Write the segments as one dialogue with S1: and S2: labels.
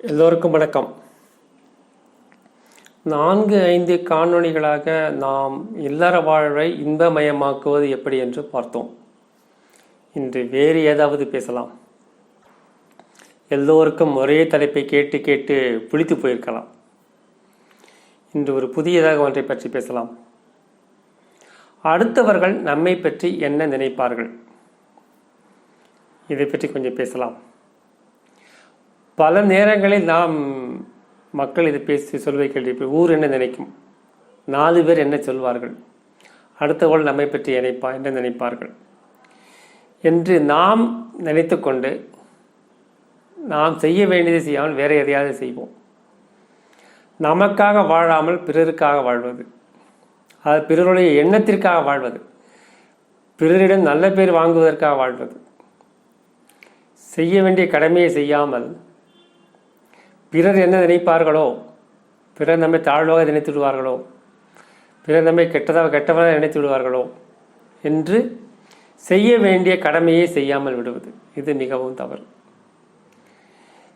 S1: எல்லோருக்கும் வணக்கம். நான்கு ஐந்து காணொளிகளாக நாம் இல்லற வாழ்வை இன்பமயமாக்குவது எப்படி என்று பார்த்தோம். இன்று வேறு ஏதாவது பேசலாம். எல்லோருக்கும் ஒரே தலைப்பை கேட்டு கேட்டு புளித்து போயிருக்கலாம். இன்று ஒரு புதியதாக ஒன்றை பற்றி பேசலாம். அடுத்தவர்கள் நம்மை பற்றி என்ன நினைப்பார்கள்? இதை பற்றி கொஞ்சம் பேசலாம். பல நேரங்களில் நாம் மக்கள் இதை பேசி சொல்வதை கேள்வி ஊர் என்ன நினைக்கும்? நாலு பேர் என்ன சொல்வார்கள்? அடுத்தவர்கள் நம்மை பற்றி நினைப்பா? என்ன நினைப்பார்கள்? என்று நாம் நினைத்து கொண்டு நாம் செய்ய வேண்டியதை செய்யாமல் வேற எதையாவது செய்வோம். நமக்காக வாழாமல் பிறருக்காக வாழ்வது. அது பிறருடைய எண்ணத்திற்காக வாழ்வது. பிறரிடம் நல்ல பேர் வாங்குவதற்காக வாழ்வது. செய்ய வேண்டிய கடமையை செய்யாமல் பிறர் என்ன நினைப்பார்களோ பிறர் நம்மை தாழ்வாக நினைத்து விடுவார்களோ பிறர் நம்மை கெட்டதாக கெட்டவராக நினைத்து விடுவார்களோ என்று செய்ய வேண்டிய கடமையை செய்யாமல் விடுவது. இது மிகவும் தவறு.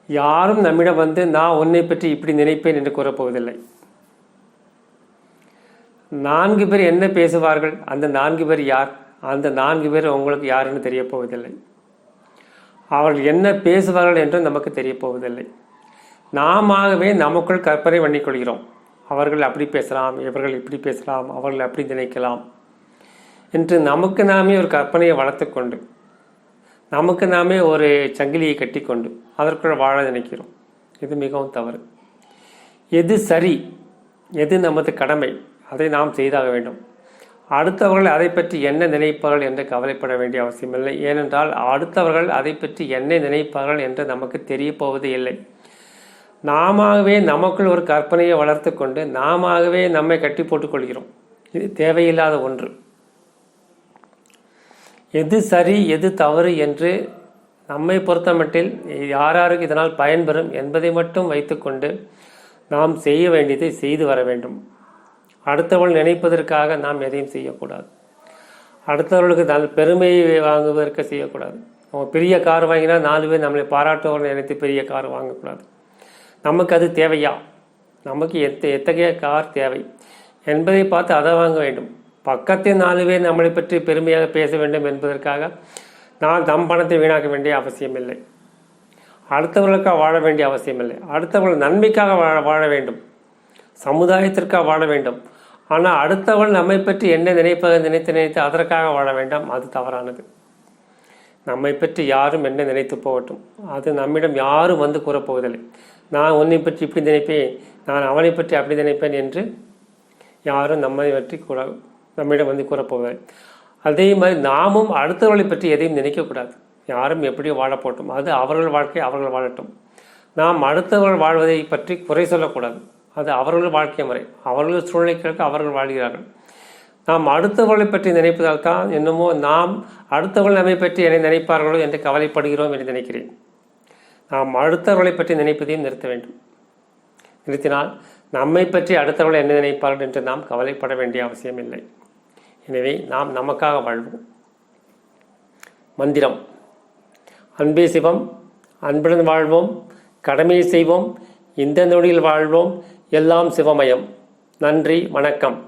S1: யாரும் நம்மிடம் வந்து நான் உன்னை பற்றி இப்படி நினைப்பேன் என்று கூறப்போவதில்லை. நான்கு பேர் என்ன பேசுவார்கள்? அந்த நான்கு பேர் யார்? அந்த நான்கு பேர் உங்களுக்கு யாருன்னு தெரியப்போவதில்லை. அவர்கள் என்ன பேசுவார்கள் என்றும் நமக்கு தெரியப்போவதில்லை. போவதில்லை நாமவே நமக்குள் கற்பனை பண்ணிக்கொள்கிறோம். அவர்கள் அப்படி பேசலாம் இவர்கள் இப்படி பேசலாம் அவர்கள் அப்படி நினைக்கலாம் என்று நமக்கு நாமே ஒரு கற்பனையை வளர்த்துக்கொண்டு நமக்கு நாமே ஒரு சங்கிலியை கட்டிக்கொண்டு அதற்குள் வாழ நினைக்கிறோம். இது மிகவும் தவறு. எது சரி எது நமது கடமை அதை நாம் செய்தாக வேண்டும். அடுத்தவர்கள் அதை பற்றி என்ன நினைப்பார்கள் என்று கவலைப்பட வேண்டிய அவசியமில்லை. ஏனென்றால் அடுத்தவர்கள் அதை பற்றி என்ன நினைப்பார்கள் என்று நமக்கு தெரிய போவது இல்லை நாமவே நமக்குள் ஒரு கற்பனையை வளர்த்து கொண்டு நாமவே நம்மை கட்டி போட்டுக்கொள்கிறோம். இது தேவையில்லாத ஒன்று. எது சரி எது தவறு என்று நம்மை பொறுத்தமட்டில் யார் யாருக்கு இதனால் பயன்பெறும் என்பதை மட்டும் வைத்துக்கொண்டு நாம் செய்ய வேண்டியதை செய்து வர வேண்டும். அடுத்தவள் நினைப்பதற்காக நாம் எதையும் செய்யக்கூடாது. அடுத்தவர்களுக்கு நல் பெருமையை வாங்குவதற்கு செய்யக்கூடாது. நம்ம பெரிய கார் வாங்கினா நாலு பேர் நம்மளை பாராட்டுவர்கள் நினைத்து பெரிய கார் வாங்கக்கூடாது. நமக்கு அது தேவையா? நமக்கு எத்த எத்தகைய கார் தேவை? என்பதை பார்த்து அதை வாங்க வேண்டும். பக்கத்தில் நாலு பேர் நம்மளை பற்றி பெருமையாக பேச வேண்டும் என்பதற்காக நான் தம் பணத்தை வீணாக்க வேண்டிய அவசியமில்லை அடுத்தவர்களுக்காக வாழ வேண்டிய அவசியமில்லை அடுத்தவர்கள் நன்மைக்காக வாழ வாழ வேண்டும். சமுதாயத்திற்காக வாழ வேண்டும். ஆனால் அடுத்தவள் நம்மை பற்றி என்ன நினைப்பதை நினைத்து நினைத்து அதற்காக வாழ வேண்டாம். அது தவறானது. நம்மை பற்றி யாரும் என்ன நினைத்து போகட்டும். அது நம்மிடம் யாரும் வந்து கூறப்போவதில்லை. நான் உன்னை பற்றி இப்படி நினைப்பேன் நான் அவனை பற்றி அப்படி நினைப்பேன் என்று யாரும் நம்மை பற்றி கூட நம்மிடம் வந்து கூறப்போவதில்லை. அதே மாதிரி நாமும் அடுத்தவர்களை பற்றி எதையும் நினைக்கக்கூடாது. யாரும் எப்படி வாழப்போட்டும் அது அவர்கள் வாழ்க்கை அவர்கள் வாழட்டும். நாம் அடுத்தவர்கள் வாழ்வதை பற்றி குறை சொல்லக்கூடாது. அது அவர்கள் வாழ்க்கை முறை. அவர்கள் சூழ்நிலைகளுக்கு அவர்கள் வாழ்கிறார்கள். நாம் அடுத்தவர்களை பற்றி நினைப்பதால் தான் என்னமோ நாம் அடுத்தவர்கள் நம்மை பற்றி என்னை நினைப்பார்களோ என்று கவலைப்படுகிறோம் என்று நினைக்கிறேன். நாம் அடுத்தவர்களை பற்றி நினைப்பதையும் நிறுத்த வேண்டும். நிறுத்தினால் நம்மை பற்றி அடுத்தவர்கள் என்ன நினைப்பார்கள் என்று நாம் கவலைப்பட வேண்டிய அவசியம் இல்லை எனவே நாம் நமக்காக வாழ்வோம். மந்திரம். அன்பே சிவம் அன்புடன் வாழ்வோம் கடமையை செய்வோம் இந்த நொடியில் வாழ்வோம் எல்லாம் சிவமயம். நன்றி வணக்கம்.